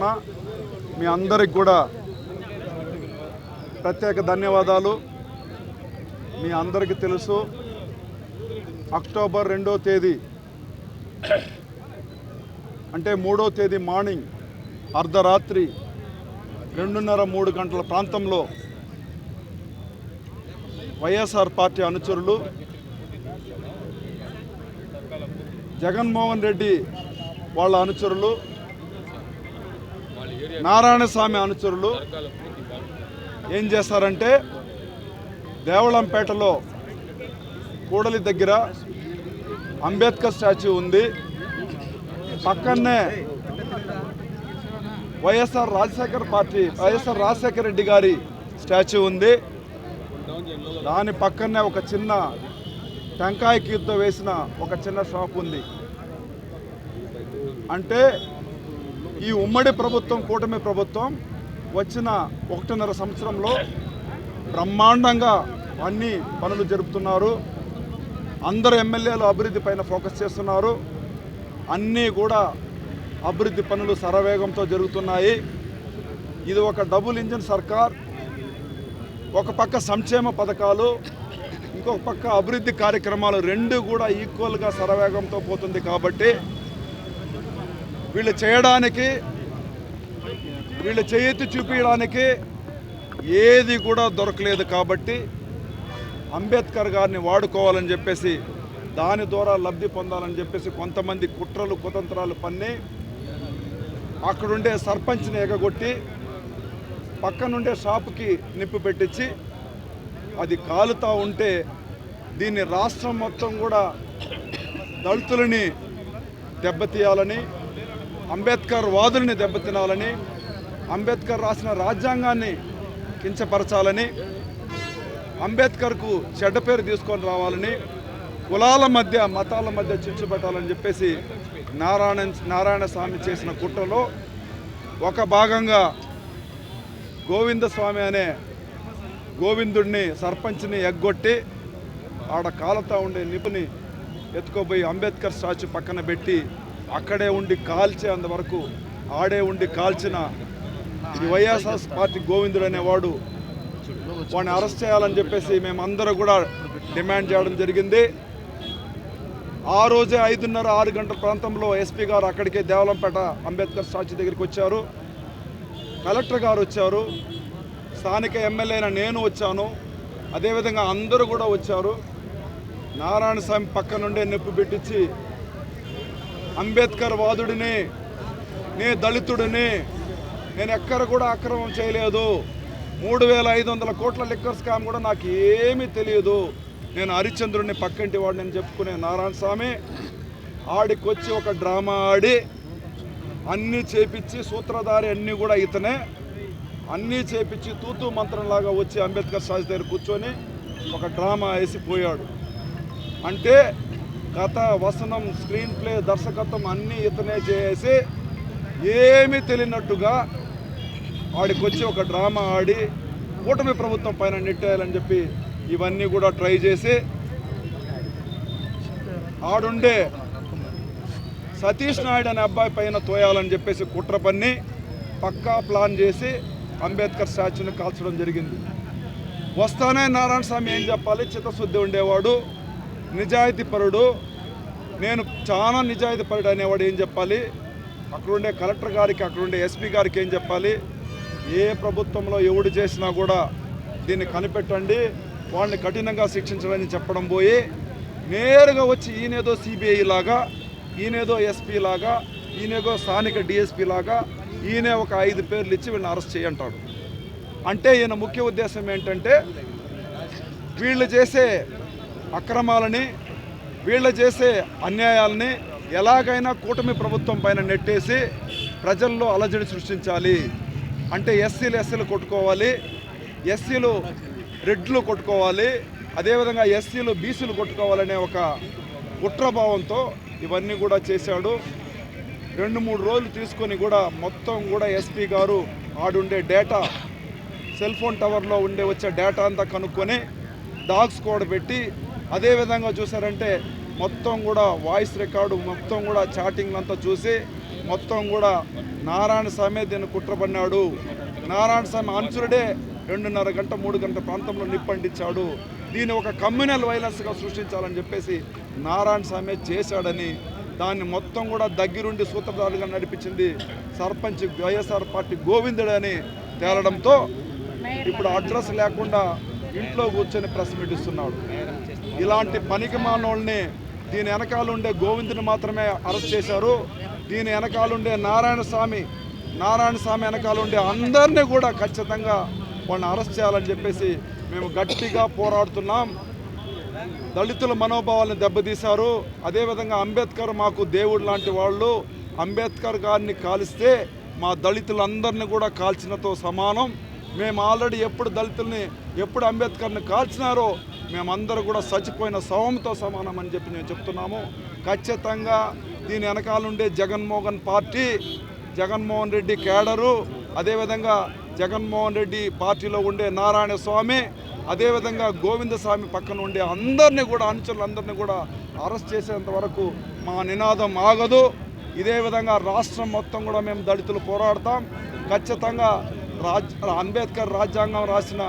తరఫున మీ అందరికి కూడా ప్రత్యేక ధన్యవాదాలు. మీ అందరికీ తెలుసు అక్టోబర్ రెండో తేదీ అంటే మూడో తేదీ మార్నింగ్ అర్ధరాత్రి రెండున్నర మూడు గంటల ప్రాంతంలో వైఎస్ఆర్ పార్టీ అనుచరులు జగన్మోహన్ రెడ్డి వాళ్ళ అనుచరులు నారాయణస్వామి అనుచరులు ఏం చేస్తారంటే దేవళంపేటలో కూడలి దగ్గర అంబేద్కర్ స్టాచ్యూ ఉంది. పక్కనే YSR Rajasekhar party YSR Rajasekhara Reddy గారి స్టాచ్యూ ఉంది. దాని పక్కనే ఒక చిన్న టెంకాయ కీర్తో వేసిన ఒక చిన్న షాప్ ఉంది. అంటే ఈ ఉమ్మడి ప్రభుత్వం కూటమి ప్రభుత్వం వచ్చిన ఒకటిన్నర సంవత్సరంలో బ్రహ్మాండంగా అన్ని పనులు జరుపుతున్నారు. అందరు ఎమ్మెల్యేలు అభివృద్ధి పైన ఫోకస్ చేస్తున్నారు. అన్నీ కూడా అభివృద్ధి పనులు సరవేగంతో జరుగుతున్నాయి. ఇది ఒక డబుల్ ఇంజిన్ సర్కార్ ఒక పక్క సంక్షేమ పథకాలు ఇంకొక పక్క అభివృద్ధి కార్యక్రమాలు రెండు కూడా ఈక్వల్గా సరవేగంతో పోతుంది కాబట్టి వీళ్ళు చేయడానికి వీళ్ళు చేయెత్తి చూపించడానికి ఏది కూడా దొరకలేదు కాబట్టి అంబేద్కర్ గారిని వాడుకోవాలని చెప్పేసి దాని ద్వారా లబ్ధి పొందాలని చెప్పేసి కొంతమంది కుట్రలు కుతంత్రాలు పన్ని అక్కడుండే సర్పంచ్ని ఎగగొట్టి పక్కనుండే షాపుకి నిప్పు పెట్టించి అది కాలుతా ఉంటే దీన్ని రాష్ట్రం మొత్తం కూడా దళితులని దెబ్బతీయాలని అంబేద్కర్ వాదుల్ని దెబ్బతినాలని అంబేద్కర్ రాసిన రాజ్యాంగాన్ని కించపరచాలని అంబేద్కర్కు చెడ్డ పేరు తీసుకొని రావాలని కులాల మధ్య మతాల మధ్య చిచ్చు పెట్టాలని చెప్పేసి నారాయణ నారాయణ స్వామి చేసిన కుట్రలో ఒక భాగంగా గోవిందస్వామి అనే గోవిందుడిని సర్పంచ్ని ఎగ్గొట్టి ఆడ కాలతో ఉండే నిపుని ఎత్తుకోబోయి అంబేద్కర్ స్టాచ్యూ పక్కన పెట్టి అక్కడే ఉండి కాల్చే అంతవరకు ఆడే ఉండి కాల్చిన ఈ వైఎస్ఆర్ పార్టీ గోవిందుడు అనేవాడు వాడిని అరెస్ట్ చేయాలని చెప్పేసి మేమందరం కూడా డిమాండ్ చేయడం జరిగింది. ఆ రోజే ఐదున్నర ఆరు గంటల ప్రాంతంలో ఎస్పీ గారు అక్కడికే దేవలంపేట అంబేద్కర్ స్టాచ్యూ దగ్గరికి వచ్చారు. కలెక్టర్ గారు వచ్చారు. స్థానిక ఎమ్మెల్యేన నేను వచ్చాను. అదేవిధంగా అందరూ కూడా వచ్చారు. నారాయణ స్వామి పక్క నుండే నొప్పి పెట్టించి అంబేద్కర్ వాదుడిని నే దళితుడిని నేను ఎక్కడ కూడా అక్రమం చేయలేదు. మూడు వేల ఐదు వందల కోట్ల లిక్కర్ స్కామ్ కూడా నాకు ఏమీ తెలియదు. నేను హరిచంద్రుడిని పక్కింటి వాడిని అని చెప్పుకునే నారాయణ స్వామి ఆడికొచ్చి ఒక డ్రామా ఆడి అన్నీ చేపించి సూత్రధారి అన్నీ కూడా ఇతనే. అన్నీ చేపించి తూతు మంత్రంలాగా వచ్చి అంబేద్కర్ సాజ్ దగ్గర కూర్చొని ఒక డ్రామా వేసి పోయాడు. అంటే కథ వసనం స్క్రీన్ ప్లే దర్శకత్వం అన్నీ ఇతనే చేసి ఏమీ తెలియనట్టుగా ఆడికొచ్చి ఒక డ్రామా ఆడి కూటమి ప్రభుత్వం పైన నెట్టేయాలని చెప్పి ఇవన్నీ కూడా ట్రై చేసి ఆడుండే సతీష్ నాయుడు అనే అబ్బాయి పైన తోయాలని చెప్పేసి కుట్ర పన్ని పక్కా ప్లాన్ చేసి అంబేద్కర్ స్టాచ్యూని కాల్చడం జరిగింది. వస్తానే నారాయణ స్వామి ఏం చెప్పాలి? చిత్తశుద్ధి ఉండేవాడు. నిజాయితీ పరుడు. నేను చాలా నిజాయితీ పరుడు అనేవాడు ఏం చెప్పాలి? అక్కడుండే కలెక్టర్ గారికి అక్కడుండే ఎస్పీ గారికి ఏం చెప్పాలి? ఏ ప్రభుత్వంలో ఎవడు చేసినా కూడా దీన్ని కనిపెట్టండి. వాళ్ళని కఠినంగా శిక్షించడని చెప్పడం పోయి నేరుగా వచ్చి ఈయనేదో సిబిఐ లాగా ఈయనేదో ఎస్పీ లాగా ఈయనేదో స్థానిక డిఎస్పీ లాగా ఈయనే ఒక ఐదు పేర్లు ఇచ్చి వీళ్ళని అరెస్ట్ చేయంటాడు. అంటే ఈయన ముఖ్య ఉద్దేశం ఏంటంటే వీళ్ళు చేసే అక్రమాలని వీళ్ళు చేసే అన్యాయాలని ఎలాగైనా కూటమి ప్రభుత్వం పైన నెట్టేసి ప్రజల్లో అలజడి సృష్టించాలి. అంటే ఎస్సీలు ఎస్సీలు కొట్టుకోవాలి ఎస్సీలు రెడ్లు కొట్టుకోవాలి అదేవిధంగా ఎస్సీలు బీసీలు కొట్టుకోవాలనే ఒక కుట్రభావంతో ఇవన్నీ కూడా చేశాడు. రెండు మూడు రోజులు తీసుకొని కూడా మొత్తం కూడా ఎస్పీ గారు ఆడుండే డేటా సెల్ ఫోన్ టవర్లో ఉండే వచ్చే డేటా అంతా కనుక్కొని డాగ్ స్క్వాడ్ పెట్టి అదేవిధంగా చూసారంటే మొత్తం కూడా వాయిస్ రికార్డు మొత్తం కూడా చాటింగ్ అంతా చూసి మొత్తం కూడా నారాయణ స్వామి దీన్ని కుట్రపడినాడు నారాయణ స్వామి అనుచరుడే రెండున్నర గంట మూడు గంట ప్రాంతంలో నిప్పండించాడు దీన్ని ఒక కమ్యూనల్ వైలెన్స్గా సృష్టించాలని చెప్పేసి నారాయణ స్వామి చేశాడని దాన్ని మొత్తం కూడా దగ్గరుండి సూత్రధారులుగా నడిపించింది సర్పంచ్ వైఎస్ఆర్ పార్టీ గోవిందుడని తేలడంతో ఇప్పుడు అడ్రస్ లేకుండా ఇంట్లో కూర్చొని ప్రెస్ మీట్ ఇస్తున్నాడు ఇలాంటి పనికి మానవుల్ని దీని వెనకాల ఉండే గోవిందుని మాత్రమే అరెస్ట్ చేశారు. దీని వెనకాల ఉండే నారాయణ స్వామి నారాయణ స్వామి వెనకాల ఉండే అందరినీ కూడా ఖచ్చితంగా వాళ్ళని అరెస్ట్ చేయాలని చెప్పేసి మేము గట్టిగా పోరాడుతున్నాం. దళితుల మనోభావాలను దెబ్బతీశారు. అదేవిధంగా అంబేద్కర్ మాకు దేవుడు లాంటి వాళ్ళు. అంబేద్కర్ గారిని కాలిస్తే మా దళితులందరినీ కూడా కాల్చినతో సమానం. మేము ఆల్రెడీ ఎప్పుడు దళితుల్ని ఎప్పుడు అంబేద్కర్ని కాల్చినారో మేమందరూ కూడా చచ్చిపోయిన సవంతో సమానం అని చెప్పి మేము చెప్తున్నాము. ఖచ్చితంగా దీని వెనకాలండే జగన్మోహన్ పార్టీ జగన్మోహన్ రెడ్డి కేడరు అదేవిధంగా జగన్మోహన్ రెడ్డి పార్టీలో ఉండే నారాయణ స్వామి అదేవిధంగా గోవింద స్వామి పక్కన ఉండే అందరినీ కూడా అనుచరులందరినీ కూడా అరెస్ట్ చేసేంత వరకు మా నినాదం ఆగదు. ఇదే విధంగా రాష్ట్రం మొత్తం కూడా మేము దళితులు పోరాడతాం. ఖచ్చితంగా రాజ్ అంబేద్కర్ రాజ్యాంగం రాసిన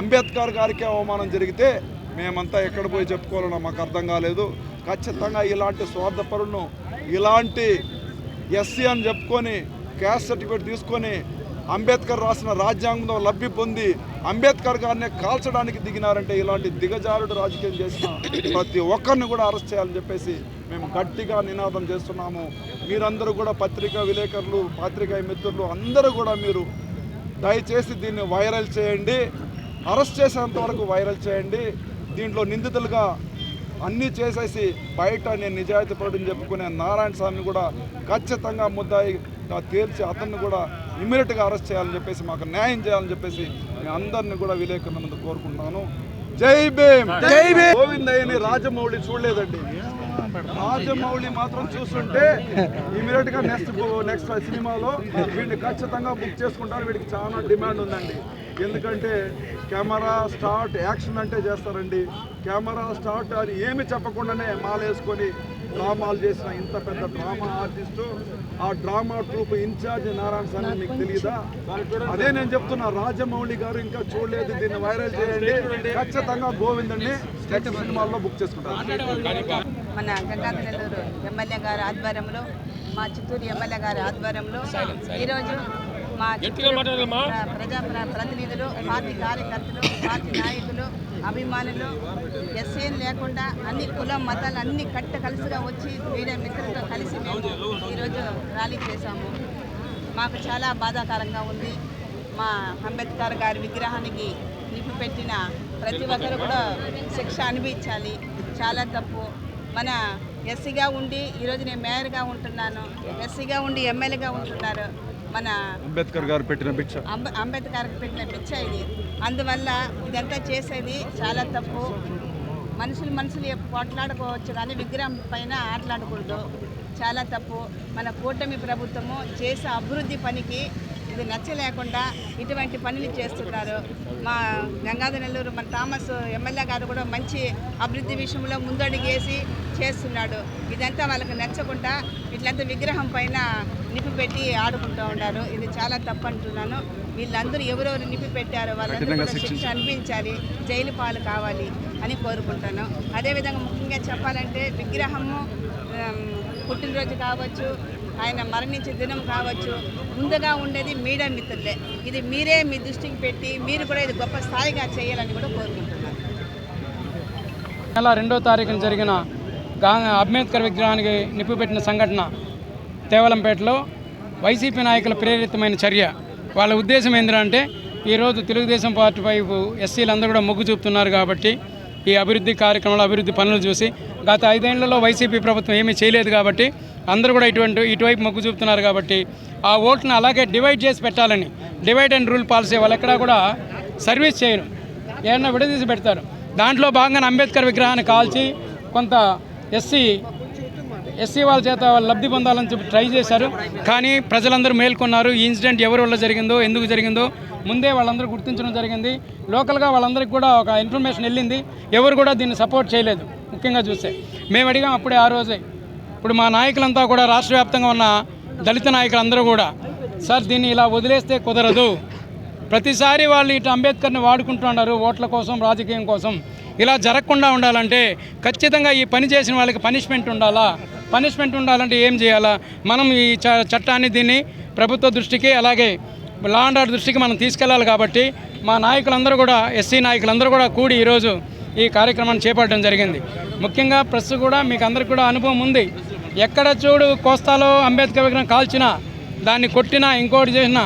అంబేద్కర్ గారికి అవమానం జరిగితే మేమంతా ఎక్కడ పోయి చెప్పుకోవాలన్నా మాకు అర్థం కాలేదు. ఖచ్చితంగా ఇలాంటి స్వార్థపరులను ఇలాంటి ఎస్సీ అని చెప్పుకొని క్యాస్ట్ సర్టిఫికేట్ తీసుకొని అంబేద్కర్ రాసిన రాజ్యాంగంలో లబ్ధి పొంది అంబేద్కర్ గారిని కాల్చడానికి దిగినారంటే ఇలాంటి దిగజారుడు రాజకీయం చేసిన ప్రతి ఒక్కరిని కూడా అరెస్ట్ చేయాలని చెప్పేసి మేము గట్టిగా నినాదం చేస్తున్నాము. మీరందరూ కూడా పత్రికా విలేకరులు పాత్రికా మిత్రులు అందరూ కూడా మీరు దయచేసి దీన్ని వైరల్ చేయండి. అరెస్ట్ చేసేంత వరకు వైరల్ చేయండి. దీంట్లో నిందితులుగా అన్నీ చేసేసి బయట నేను నిజాయితీ పరుడని చెప్పుకునే నారాయణ స్వామిని కూడా ఖచ్చితంగా ముద్దాయిగా తేల్చి అతన్ని కూడా ఇమ్మీడియట్గా అరెస్ట్ చేయాలని చెప్పేసి మాకు న్యాయం చేయాలని చెప్పేసి మీ అందరిని కూడా విలేకరుల ముందు కోరుకుంటున్నాను. జై భీమ్! జై భీమ్! గోవిందయ్యని రాజమౌళి చూడలేదండి. రాజమౌళి మాత్రం చూస్తుంటే ఇమీడియట్గా నెక్స్ట్ నెక్స్ట్ సినిమాలో వీడిని ఖచ్చితంగా బుక్ చేసుకుంటారు వీడికి చాలా డిమాండ్ ఉందండి. ఎందుకంటే కెమెరా స్టార్ట్ యాక్షన్ అంటే చేస్తారండి. కెమెరా స్టార్ట్ అని ఏమి చెప్పకుండానే మాలేసుకొని డ్రామాలు చేసిన ఇంత పెద్ద డ్రామా ఆర్టిస్టు ఆ drama troupe incharge Narayana sir మీకు తెలియదా అదే నేను చెప్తున్నా రాజమౌళి గారు ఇంకా చూడలేదు దీన్ని వైరల్ చేయండి. ఖచ్చితంగా గోవిందని నెక్స్ట్ సినిమాల్లో బుక్ చేసుకుంటారు. మన గంగాధర నెల్లూరు ఎమ్మెల్యే గారి ఆధ్వర్యంలో మా చిత్తూరు ఎమ్మెల్యే గారి ఆధ్వర్యంలో ఈరోజు మా ప్రజా ప్ర- ప్రతినిధులు పార్టీ కార్యకర్తలు పార్టీ నాయకులు అభిమానులు ఎస్ఏం లేకుండా అన్ని కులం మతాలు అన్ని కట్ట కలిసిగా వచ్చి మీడియా మిత్రులతో కలిసి మేము ఈరోజు ర్యాలీ చేశాము. మాకు చాలా బాధాకరంగా ఉంది. మా అంబేద్కర్ గారి విగ్రహానికి నిప్పు పెట్టిన ప్రతి ఒక్కరు కూడా శిక్ష అనిపించాలి చాలా తప్పు. మన ఎస్సీగా ఉండి ఈరోజు నేను మేయర్గా ఉంటున్నాను. ఎస్సీగా ఉండి ఎమ్మెల్యేగా ఉంటున్నారు మన అంబేద్కర్ గారు పెట్టిన భిక్ష. అంబ అంబేద్కర్కి పెట్టిన పిచ్చ ఇది. అందువల్ల ఇదంతా చేసేది చాలా తప్పు. మనుషులు మనుషులు ఎప్పు కొట్లాడుకోవచ్చు కానీ విగ్రహం పైన ఆటలాడకూడదు. చాలా తప్పు. మన కూటమి ప్రభుత్వము చేసే అభివృద్ధి పనికి ఇది నచ్చలేకుండా ఇటువంటి పనులు చేస్తున్నారు. మా గంగాధర నెల్లూరు మన థామస్ ఎమ్మెల్యే గారు కూడా మంచి అభివృద్ధి విషయంలో ముందడుగేసి చేస్తున్నాడు. ఇదంతా వాళ్ళకి నచ్చకుండా ఇట్లంతా విగ్రహం పైన నిప్పి పెట్టి ఆడుకుంటూ ఉన్నారు ఇది చాలా తప్పు అంటున్నాను. వీళ్ళందరూ ఎవరెవరు నిప్పి పెట్టారో వాళ్ళందరూ కూడా శిక్ష అనిపించాలి జైలు పాలు కావాలి అని కోరుకుంటాను. అదేవిధంగా ముఖ్యంగా చెప్పాలంటే విగ్రహము పుట్టినరోజు కావచ్చు ఆయన మరణించే దినం కావచ్చు ముందుగా ఉండేది మీడియా మిత్రులే. ఇది మీరే మీ దృష్టికి పెట్టి మీరు కూడా ఇది గొప్ప స్థాయిగా చేయాలని కూడా కోరుకుంటున్నాను. నెల రెండో తారీఖున జరిగిన గా అంబేద్కర్ విగ్రహానికి నిప్పు పెట్టిన సంఘటన తేవలంపేటలో వైసీపీ నాయకుల ప్రేరితమైన చర్య. వాళ్ళ ఉద్దేశం ఏంటంటే ఈరోజు తెలుగుదేశం పార్టీ వైపు ఎస్సీలందరూ కూడా మొగ్గు చూపుతున్నారు కాబట్టి ఈ అభివృద్ధి కార్యక్రమాలు అభివృద్ధి పనులు చూసి గత ఐదేళ్ళలో వైసీపీ ప్రభుత్వం ఏమీ చేయలేదు కాబట్టి అందరూ కూడా ఇటువంటి ఇటువైపు మొగ్గు చూపుతున్నారు కాబట్టి ఆ ఓట్ను అలాగే డివైడ్ చేసి పెట్టాలని డివైడ్ అండ్ రూల్ పాలసీ వాళ్ళు ఎక్కడా కూడా సర్వీస్ చేయరు. ఏమన్నా విడదీసి పెడతారు. దాంట్లో భాగంగా అంబేద్కర్ విగ్రహాన్ని కాల్చి కొంత ఎస్సీ ఎస్సీ వాళ్ళ చేత వాళ్ళు లబ్ధి పొందాలని చెప్పి ట్రై చేశారు. కానీ ప్రజలందరూ మేల్కొన్నారు. ఈ ఇన్సిడెంట్ ఎవరి వల్ల జరిగిందో ఎందుకు జరిగిందో ముందే వాళ్ళందరూ గుర్తించడం జరిగింది. లోకల్గా వాళ్ళందరికీ కూడా ఒక ఇన్ఫర్మేషన్ వెళ్ళింది. ఎవరు కూడా దీన్ని సపోర్ట్ చేయలేదు ముఖ్యంగా చూస్తే. మేము అడిగాం అప్పుడే ఆ రోజే ఇప్పుడు మా నాయకులంతా కూడా రాష్ట్ర వ్యాప్తంగా ఉన్న దళిత నాయకులందరూ కూడా సార్ దీన్ని ఇలా వదిలేస్తే కుదరదు. ప్రతిసారి వాళ్ళు ఇటు అంబేద్కర్ని వాడుకుంటున్నారు ఓట్ల కోసం రాజకీయం కోసం. ఇలా జరగకుండా ఉండాలంటే ఖచ్చితంగా ఈ పని చేసిన వాళ్ళకి పనిష్మెంట్ ఉండాలా? పనిష్మెంట్ ఉండాలంటే ఏం చేయాలా? మనం ఈ చ- చట్టాన్ని దీన్ని ప్రభుత్వ దృష్టికి అలాగే లా అండ్ ఆర్డర్ దృష్టికి మనం తీసుకెళ్ళాలి కాబట్టి మా నాయకులందరూ కూడా ఎస్సీ నాయకులందరూ కూడా కూడి ఈరోజు ఈ కార్యక్రమాన్ని చేపట్టడం జరిగింది. ముఖ్యంగా ప్రెస్ కూడా మీకు అందరికి కూడా అనుభవం ఉంది. ఎక్కడ చూడు కోస్తాలో అంబేద్కర్ విగ్రహం కాల్చినా దాన్ని కొట్టినా ఇంకోటి చేసినా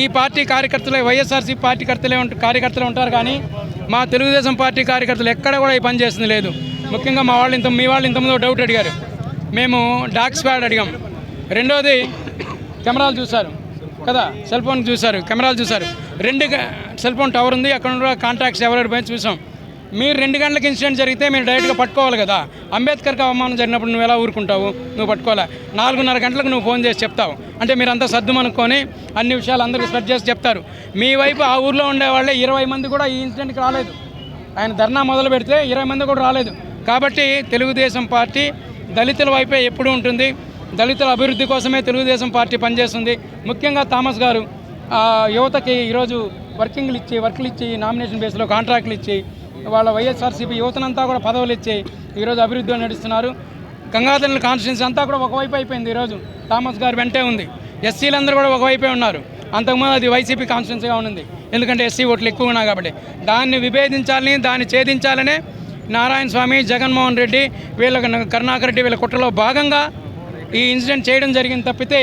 ఈ పార్టీ కార్యకర్తలే వైఎస్ఆర్సీ పార్టీ కర్తలే కార్యకర్తలే ఉంటారు కానీ మా తెలుగుదేశం పార్టీ కార్యకర్తలు ఎక్కడ కూడా ఈ పని చేస్తుంది లేదు. ముఖ్యంగా మా వాళ్ళు ఇంత మీ వాళ్ళు ఇంతమంది డౌట్ అడిగారు. మేము డాక్ స్క్వాడ్ అడిగాం. రెండోది కెమెరాలు చూశారు. కదా సెల్ ఫోన్ చూశారు కెమెరాలు చూశారు. రెండు సెల్ ఫోన్ టవర్ ఉంది అక్కడ కాంటాక్ట్స్ ఎవరెవరి పోయి చూసాం. మీరు రెండు గంటలకు ఇన్సిడెంట్ జరిగితే మీరు డైరెక్ట్గా పట్టుకోవాలి కదా. అంబేద్కర్కి అవమానం జరిగినప్పుడు నువ్వు ఎలా ఊరుకుంటావు? నువ్వు పట్టుకోవాలి? నాలుగున్నర గంటలకు నువ్వు ఫోన్ చేసి చెప్తావు. అంటే మీరంతా సర్దుమనుకొని అన్ని విషయాలు అందరికీ స్ప్రెడ్ చేసి చెప్తారు. మీ వైపు ఆ ఊర్లో ఉండేవాళ్ళే ఇరవై మంది కూడా ఈ ఇన్సిడెంట్కి రాలేదు. ఆయన ధర్నా మొదలు పెడితే ఇరవై మంది కూడా రాలేదు. కాబట్టి తెలుగుదేశం పార్టీ దళితుల వైపే ఎప్పుడూ ఉంటుంది. దళితుల అభివృద్ధి కోసమే తెలుగుదేశం పార్టీ పనిచేస్తుంది. ముఖ్యంగా థామస్ గారు యువతకి ఈరోజు వర్కింగ్లు ఇచ్చి వర్క్లు ఇచ్చి నామినేషన్ బేస్లో కాంట్రాక్ట్లు ఇచ్చి వాళ్ళ వైఎస్ఆర్సీపీ యువతనంతా కూడా పదవులు ఇచ్చి ఈరోజు అభివృద్ధిలో నడుస్తున్నారు. గంగాధర కాన్స్టిట్యున్సీ అంతా కూడా ఒకవైపు అయిపోయింది ఈరోజు. థామస్ గారు వెంటే ఉంది. ఎస్సీలందరూ కూడా ఒకవైపే ఉన్నారు. అంతకుముందు అది వైసీపీ కాన్స్టిట్యున్సీగా ఉంది ఎందుకంటే ఎస్సీ ఓట్లు ఎక్కువ ఉన్నాయి కాబట్టి. దాన్ని విభేదించాలని దాన్ని ఛేదించాలనే నారాయణ స్వామి జగన్మోహన్ రెడ్డి వీళ్ళ కరుణాకర్ రెడ్డి వీళ్ళ కుట్రలో భాగంగా ఈ ఇన్సిడెంట్ చేయడం జరిగింది తప్పితే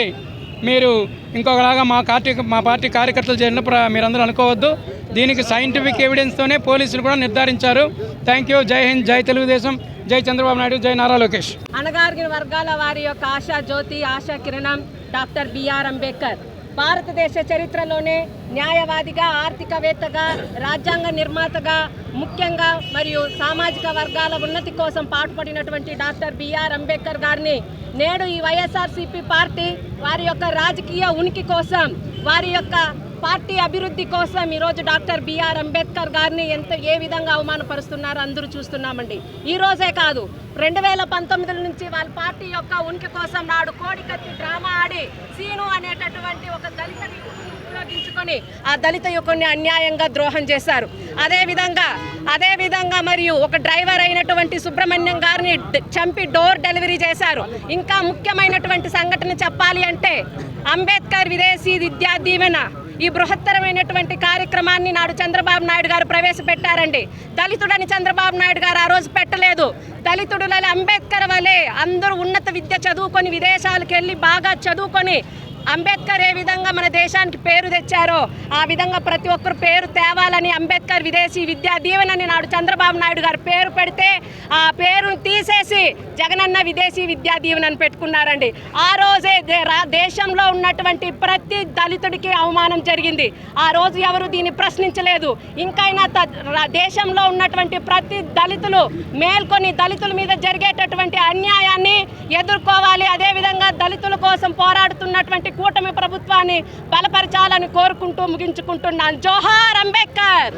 మీరు ఇంకొకలాగా మా పార్టీ మా పార్టీ కార్యకర్తలు చేరిన మీరందరూ అనుకోవద్దు. దీనికి సైంటిఫిక్ ఎవిడెన్స్తోనే పోలీసులు కూడా నిర్ధారించారు. థ్యాంక్ యూ జై హింద్ జై తెలుగుదేశం. జై చంద్రబాబు నాయుడు జై నారా లోకేష్. అణగారిన వర్గాల వారి యొక్క ఆశా జ్యోతి ఆశా కిరణం డాక్టర్ బిఆర్ అంబేద్కర్. భారతదేశ చరిత్రలోనే న్యాయవాదిగా ఆర్థికవేత్తగా రాజ్యాంగ నిర్మాతగా ముఖ్యంగా మరియు సామాజిక వర్గాల ఉన్నతి కోసం పాటుపడినటువంటి డాక్టర్ బిఆర్ అంబేద్కర్ గారిని నేడు ఈ వైఎస్ఆర్సీపీ పార్టీ వారి యొక్క రాజకీయ ఉనికి కోసం వారి యొక్క పార్టీ అభివృద్ధి కోసం ఈరోజు డాక్టర్ బిఆర్ అంబేద్కర్ గారిని ఎంత ఏ విధంగా అవమానపరుస్తున్నారో అందరూ చూస్తున్నామండి. ఈ రోజే కాదు రెండు వేల పంతొమ్మిది నుంచి వాళ్ళ పార్టీ యొక్క ఉనికి కోసం నాడు కోడికత్తి డ్రామా ఆడి సీను అనేటటువంటి ఒక దళిత ఉపయోగించుకొని ఆ దళిత యువకుడిని అన్యాయంగా ద్రోహం చేశారు. అదేవిధంగా అదేవిధంగా మరియు ఒక డ్రైవర్ అయినటువంటి సుబ్రహ్మణ్యం గారిని చంపి డోర్ డెలివరీ చేశారు. ఇంకా ముఖ్యమైనటువంటి సంఘటన చెప్పాలి అంటే అంబేద్కర్ విదేశీ విద్యా దీవెన. ఈ బృహత్తరమైనటువంటి కార్యక్రమాన్ని నాడు చంద్రబాబు నాయుడు గారు ప్రవేశపెట్టారండి. దళితుడని చంద్రబాబు నాయుడు గారు ఆ రోజు పెట్టలేదు. దళితుడు అంబేద్కర్ వలె అందరూ ఉన్నత విద్య చదువుకొని విదేశాలకు వెళ్ళి బాగా చదువుకొని అంబేద్కర్ ఏ విధంగా మన దేశానికి పేరు తెచ్చారో ఆ విధంగా ప్రతి ఒక్కరు పేరు తేవాలని అంబేద్కర్ విదేశీ విద్యా దీవెనని నాడు చంద్రబాబు నాయుడు గారు పేరు పెడితే ఆ పేరును తీసేసి జగనన్న విదేశీ విద్యా దీవెనని పెట్టుకున్నారండి. ఆ రోజే దే- రా- దేశంలో ఉన్నటువంటి ప్రతి దళితుడికి అవమానం జరిగింది. ఆ రోజు ఎవరు దీన్ని ప్రశ్నించలేదు. ఇంకైనా త- దేశంలో ఉన్నటువంటి ప్రతి దళితులు మేల్కొని దళితుల మీద జరిగేటటువంటి అన్యాయాన్ని ఎదుర్కోవాలి. అదేవిధంగా దళితుల కోసం పోరాడుతున్నటువంటి కూటమి ప్రభుత్వాన్ని బలపరచాలని కోరుకుంటూ ముగించుకుంటున్నాను. జోహార్ అంబేద్కర్!